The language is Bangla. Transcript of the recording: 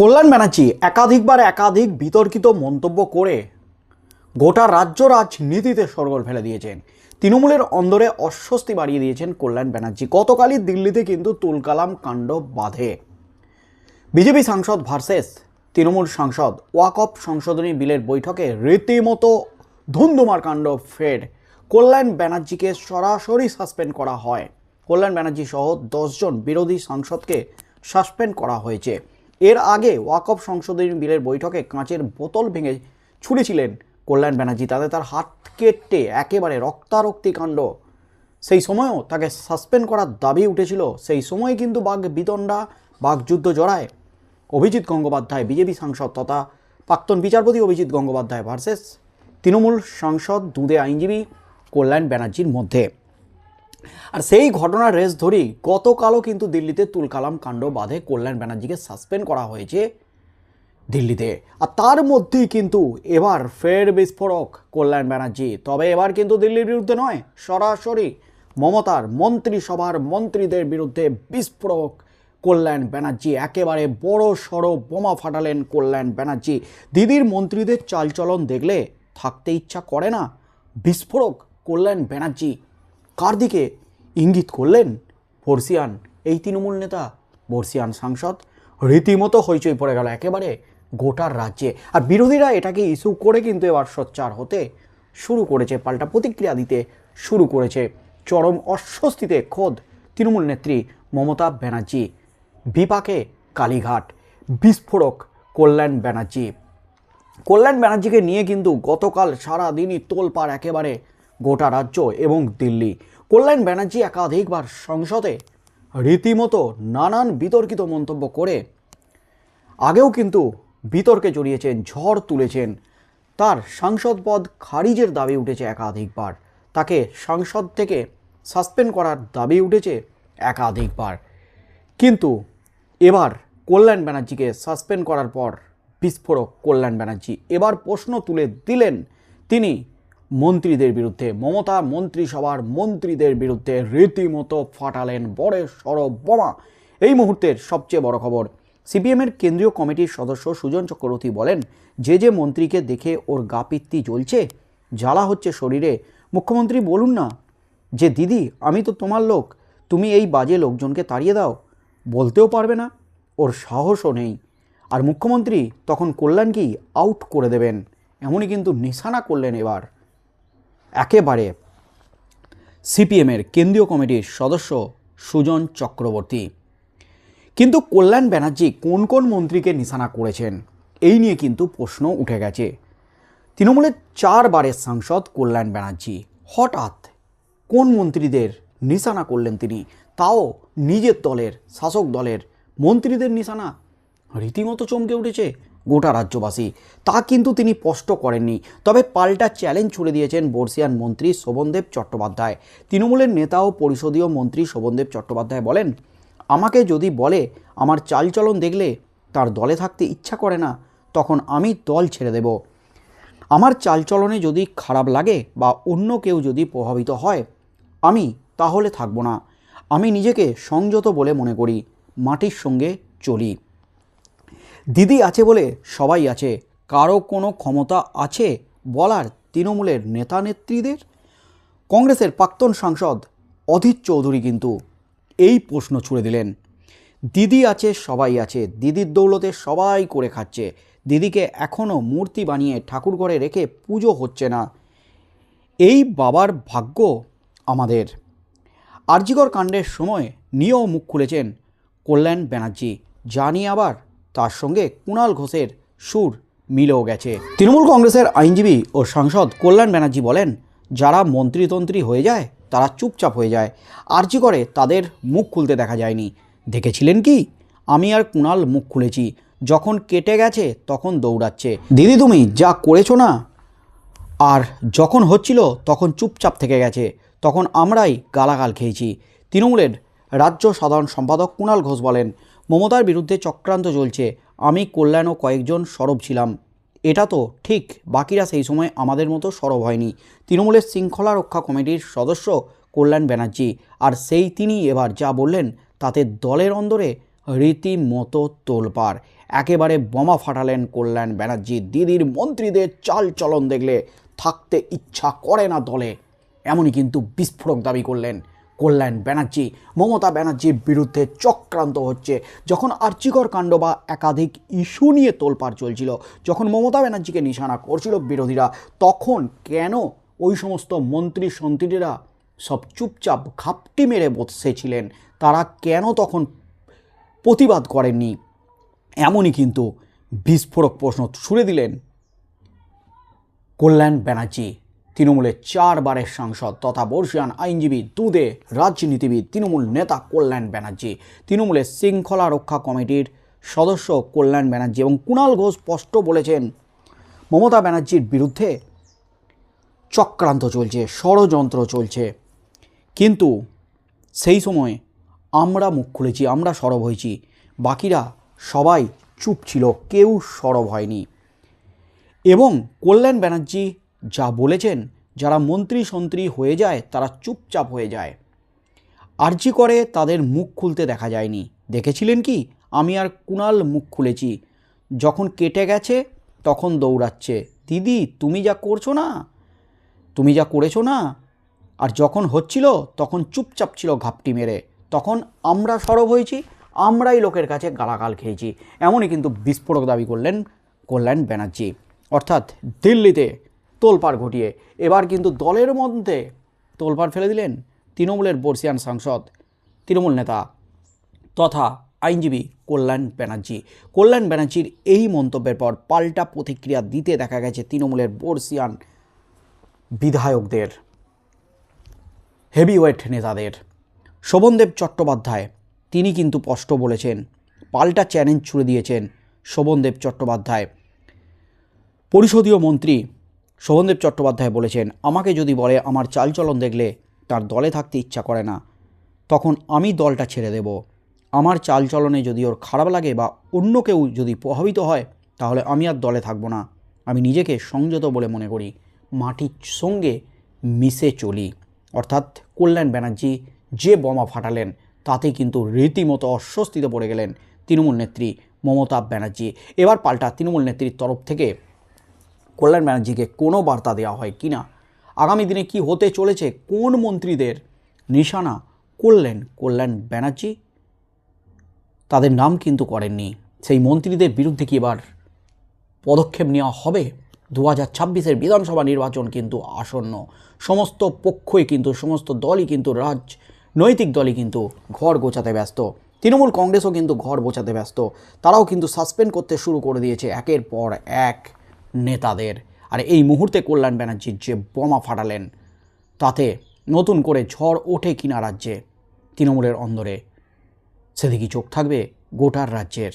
কল্যাণ ব্যানার্জি একাধিকবার একাধিক বিতর্কিত মন্তব্য করে গোটা রাজ্য রাজনীতিতে সরগোল ফেলে দিয়েছেন। তৃণমূলের অন্দরে অস্বস্তি বাড়িয়ে দিয়েছেন কল্যাণ ব্যানার্জি। গতকালই দিল্লিতে কিন্তু তুলকালাম কাণ্ড বাঁধে। বিজেপি সাংসদ ভার্সেস, তৃণমূল সাংসদ ওয়াকফ সংশোধনী বিলের বৈঠকে রীতিমতো ধুন্ধুমার কাণ্ড ফের কল্যাণ ব্যানার্জিকে সরাসরি সাসপেন্ড করা হয়। কল্যাণ ব্যানার্জি সহ দশজন বিরোধী সাংসদকে সাসপেন্ড করা হয়েছে। এর আগে ওয়াকফ সংশোধনী বিলের বৈঠকে কাঁচের বোতল ভেঙে ছুঁড়েছিলেন কল্যাণ ব্যানার্জি। তাতে তার হাত কেটে একেবারে রক্তারক্তি কাণ্ড। সেই সময়ও তাকে সাসপেন্ড করার দাবি উঠেছিল। সেই সময় কিন্তু বাঘ বিতণ্ডা বাঘযুদ্ধ জড়ায়। অভিজিৎ গঙ্গোপাধ্যায় বিজেপি সাংসদ তথা প্রাক্তন বিচারপতি অভিজিৎ গঙ্গোপাধ্যায় ভার্সেস তৃণমূল সাংসদ দুদে আইনজীবী কল্যাণ ব্যানার্জির মধ্যে। আর সেই ঘটনার রেস ধরেই গতকালও কিন্তু দিল্লিতে তুলকালাম কাণ্ড বাঁধে কল্যাণ ব্যানার্জিকে সাসপেন্ড করা হয়েছে দিল্লিতে। আর তার মধ্যেই কিন্তু এবার ফের বিস্ফোরক কল্যাণ ব্যানার্জি। তবে এবার কিন্তু দিল্লির বিরুদ্ধে নয়, সরাসরি মমতার মন্ত্রিসভার মন্ত্রীদের বিরুদ্ধে বিস্ফোরক কল্যাণ ব্যানার্জি। একেবারে বড় সড়ো বোমা ফাটালেন কল্যাণ ব্যানার্জি। দিদির মন্ত্রীদের চালচলন দেখলে থাকতে ইচ্ছা করে না। বিস্ফোরক কল্যাণ ব্যানার্জি কার দিকে? ইঙ্গিত করলেন বর্ষিয়ান। এই তৃণমূল নেতা, বর্ষিয়ান সাংসদ, রীতিমতো হইচই পড়ে গেল একেবারে গোটার রাজ্যে। আর বিরোধীরা এটাকে ইস্যু করে কিন্তু এবার সোচ্চার হতে শুরু করেছে, পাল্টা প্রতিক্রিয়া দিতে শুরু করেছে। চরম অস্বস্তিতে খোদ তৃণমূল নেত্রী মমতা ব্যানার্জি। বিপাকে কালীঘাট। বিস্ফোরক কল্যাণ ব্যানার্জি। কল্যাণ ব্যানার্জিকে নিয়ে কিন্তু গতকাল সারা দিনই তোলপাড় একেবারে গোটা রাজ্য এবং দিল্লি। কল্যাণ ব্যানার্জি একাধিকবার সংসদে রীতিমতো নানান বিতর্কিত মন্তব্য করে আগেও কিন্তু বিতর্কে জড়িয়েছেন, ঝড় তুলেছেন। তার সাংসদ পদ খারিজের দাবি উঠেছে একাধিকবার। তাকে সাংসদ থেকে সাসপেন্ড করার দাবি উঠেছে একাধিকবার। কিন্তু এবার কল্যাণ ব্যানার্জিকে সাসপেন্ড করার পর বিস্ফোরক কল্যাণ ব্যানার্জি। এবার প্রশ্ন তুলে দিলেন তিনি মন্ত্রীদের বিরুদ্ধে, মমতা মন্ত্রিসভার মন্ত্রীদের বিরুদ্ধে রীতিমতো ফাটালেন বড় সড় বোমা। এই মুহূর্তের সবচেয়ে বড় খবর, সিপিএমের কেন্দ্রীয় কমিটির সদস্য সুজন চক্রবর্তী বলেন, যে যে মন্ত্রীকে দেখে ওর গা পিত্তি জ্বলছে, জ্বালা হচ্ছে শরীরে। মুখ্যমন্ত্রী বলুন না, যে দিদি, আমি তো তোমার লোক, তুমি এই বাজে লোকজনকে তাড়িয়ে দাও। বলতেও পারবে না, ওর সাহসও নেই। আর মুখ্যমন্ত্রী তখন কল্যাণকেই আউট করে দেবেন, এমনই কিন্তু নিশানা করলেন এবার। একেবারে সিপিএমের কেন্দ্রীয় কমিটির সদস্য সুজন চক্রবর্তী। কিন্তু কল্যাণ ব্যানার্জি কোন কোন মন্ত্রীকে নিশানা করেছেন, এই নিয়ে কিন্তু প্রশ্ন উঠে গেছে। তৃণমূলের চারবারের সাংসদ কল্যাণ ব্যানার্জি, হঠাৎ কোন মন্ত্রীদের নিশানা করলেন তিনি? তাও নিজের দলের শাসক দলের মন্ত্রীদের নিশানা? রীতিমতো চমকে উঠেছে। গোটা রাজ্যবাসী। তা কিন্তু তিনি স্পষ্ট করেননি। তবে পাল্টা চ্যালেঞ্জ ছুড়ে দিয়েছেন বর্ষিয়ান মন্ত্রী শোভনদেব চট্টোপাধ্যায়। তৃণমূলের নেতা ও পরিষদীয় মন্ত্রী শোভনদেব চট্টোপাধ্যায় বলেন, আমাকে যদি বলে আমার চালচলন দেখলে তার দলে থাকতে ইচ্ছা করে না, তখন আমি দল ছেড়ে দেব। আমার চালচলনে যদি খারাপ লাগে বা অন্য কেউ যদি প্রভাবিত হয়, আমি তাহলে থাকব না। আমি নিজেকে সংযত বলে মনে করি, মাটির সঙ্গে চলি। দিদি আছে বলে সবাই আছে। কারও কোনো ক্ষমতা আছে বলার তৃণমূলের নেতা নেত্রীদের কংগ্রেসের প্রাক্তন সাংসদ অধীর চৌধুরী কিন্তু এই প্রশ্ন ছুড়ে দিলেন। দিদি আছে, সবাই আছে। দিদির দৌলতে সবাই করে খাচ্ছে। দিদিকে এখনও মূর্তি বানিয়ে ঠাকুর ঘরে রেখে পুজো হচ্ছে না। এই বাবার ভাগ্য আমাদের। আরজিকর কাণ্ডের সময় নিয়েও মুখ খুলেছেন কল্যাণ ব্যানার্জি। যা নিয়ে আবার তার সঙ্গে কুণাল ঘোষের সুর মিলেও গেছে। তৃণমূল কংগ্রেসের আইনজীবী ও সাংসদ কল্যাণ ব্যানার্জি বলেন, যারা মন্ত্রীতন্ত্রী হয়ে যায়, তারা চুপচাপ হয়ে যায়। আর আর্জি করে তাদের মুখ খুলতে দেখা যায়নি। দেখেছিলেন কি? আমি আর কুণাল মুখ খুলেছি। যখন কেটে গেছে, তখন দৌড়াচ্ছে। দিদি, তুমি যা করেছ না? আর যখন হচ্ছিল, তখন চুপচাপ থেকে গেছে। তখন আমরাই গালাগাল খেয়েছি। তৃণমূলের রাজ্য সাধারণ সম্পাদক কুণাল ঘোষ বলেন মমতার বিরুদ্ধে চক্রান্ত চলছে। আমি কল্যাণ ও কয়েকজন সরব ছিলাম। এটা তো ঠিক, বাকিরা সেই সময় আমাদের মতো সরব হয়নি। তৃণমূলের শৃঙ্খলা রক্ষা কমিটির সদস্য কল্যাণ ব্যানার্জি। আর সেই তিনি এবার যা বললেন, তাতে দলের অন্দরে রীতিমতো তোলপার একেবারে বোমা ফাটালেন কল্যাণ ব্যানার্জি। দিদির মন্ত্রীদের চাল চলন দেখলে থাকতে ইচ্ছা করে না দলে। এমনই কিন্তু বিস্ফোরক দাবি করলেন। কল্যাণ ব্যানার্জি। মমতা ব্যানার্জির বিরুদ্ধে চক্রান্ত হচ্ছে। যখন আর্চিকর কাণ্ড বা একাধিক ইস্যু নিয়ে তোলপাড় চলছিল, যখন মমতা ব্যানার্জিকে নিশানা করছিল বিরোধীরা, তখন কেন ওই সমস্ত মন্ত্রী সন্ত্রীরা সব চুপচাপ ঘাপটি মেরে বসেছিলেন? তারা কেন তখন প্রতিবাদ করেননি? এমনই কিন্তু বিস্ফোরক প্রশ্ন ছুড়ে দিলেন কল্যাণ ব্যানার্জি। তৃণমূলের চারবারের সাংসদ তথা বর্ষিয়ান আইনজীবী দুদে, রাজনীতিবিদ তৃণমূল নেতা কল্যাণ ব্যানার্জি, তৃণমূলের শৃঙ্খলা রক্ষা কমিটির সদস্য কল্যাণ ব্যানার্জি এবং কুণাল ঘোষ স্পষ্ট বলেছেন, মমতা ব্যানার্জির বিরুদ্ধে চক্রান্ত চলছে, ষড়যন্ত্র চলছে। কিন্তু সেই সময় আমরা মুখ খুলেছি, আমরা সরব হয়েছি, বাকিরা সবাই চুপ ছিল, কেউ সরব হয়নি। এবং কল্যাণ ব্যানার্জি যা বলেছেন, যারা মন্ত্রী সন্ত্রী হয়ে যায়, তারা চুপচাপ হয়ে যায়। আর্জি করে তাদের মুখ খুলতে দেখা যায়নি। দেখেছিলেন কি? আমি আর কুণাল মুখ খুলেছি। যখন কেটে গেছে, তখন দৌড়াচ্ছে। দিদি, তুমি যা করছ না? তুমি যা করেছ না? আর যখন হচ্ছিল, তখন চুপচাপ ছিল ঘাপটি মেরে। তখন আমরা সরব হয়েছি, আমরাই লোকের কাছে গালাগাল খেয়েছি। এমনই কিন্তু বিস্ফোরক দাবি করলেন কল্যাণ ব্যানার্জি। অর্থাৎ দিল্লিতে তোলপাড় ঘটিয়ে। এবার কিন্তু দলের মধ্যে তোলপাড় ফেলে দিলেন তৃণমূলের বর্ষিয়ান সাংসদ, তৃণমূল নেতা তথা আইনজীবী কল্যাণ ব্যানার্জি। কল্যাণ ব্যানার্জির এই মন্তব্যের পর পাল্টা প্রতিক্রিয়া দিতে দেখা গেছে তৃণমূলের বর্ষিয়ান বিধায়কদের, হেভিওয়েট নেতাদের। শোভনদেব চট্টোপাধ্যায়, তিনি কিন্তু স্পষ্ট বলেছেন, পাল্টা চ্যালেঞ্জ ছুড়ে দিয়েছেন শোভনদেব চট্টোপাধ্যায়। পরিষদীয় মন্ত্রী শোভনদেব চট্টোপাধ্যায় বলেছেন, আমাকে যদি বলে আমার চালচলন দেখলে তার দলে থাকতে ইচ্ছা করে না, তখন আমি দলটা ছেড়ে দেব। আমার চালচলনে যদি ওর খারাপ লাগে বা অন্য কেউ যদি প্রভাবিত হয়, তাহলে আমি আর দলে থাকব না। আমি নিজেকে সংযত বলে মনে করি। মাটির সঙ্গে মিশে চলি। অর্থাৎ কল্যাণ ব্যানার্জি যে বোমা ফাটালেন তাতে কিন্তু রীতিমতো অস্বস্তিতে পড়ে গেলেন তৃণমূল নেত্রী মমতা ব্যানার্জি। এবার পাল্টা তৃণমূল নেত্রীর তরফ থেকে কল্যাণ ব্যানার্জিকে কোনো বার্তা দেওয়া হয় কি না? আগামী দিনে কি হতে চলেছে? কোন মন্ত্রীদের নিশানা করলেন কল্যাণ ব্যানার্জি? তাদের নাম কিন্তু করেননি। সেই মন্ত্রীদের বিরুদ্ধে কি এবার পদক্ষেপ নেওয়া হবে? দু হাজার ছাব্বিশের বিধানসভা নির্বাচন কিন্তু আসন্ন। সমস্ত পক্ষই কিন্তু, সমস্ত দলই কিন্তু, রাজনৈতিক দলই কিন্তু ঘর গোছাতে ব্যস্ত। তৃণমূল কংগ্রেসও কিন্তু ঘর গোছাতে ব্যস্ত। তারাও কিন্তু সাসপেন্ড করতে শুরু করে দিয়েছে একের পর এক। নেতাদের। আর এই মুহূর্তে কল্যাণ ব্যানার্জির যে বোমা ফাটালেন, তাতে নতুন করে ঝড় ওঠে কিনা রাজ্যে, তৃণমূলের অন্দরে। সেদিকে চোখ থাকবে গোটার রাজ্যের।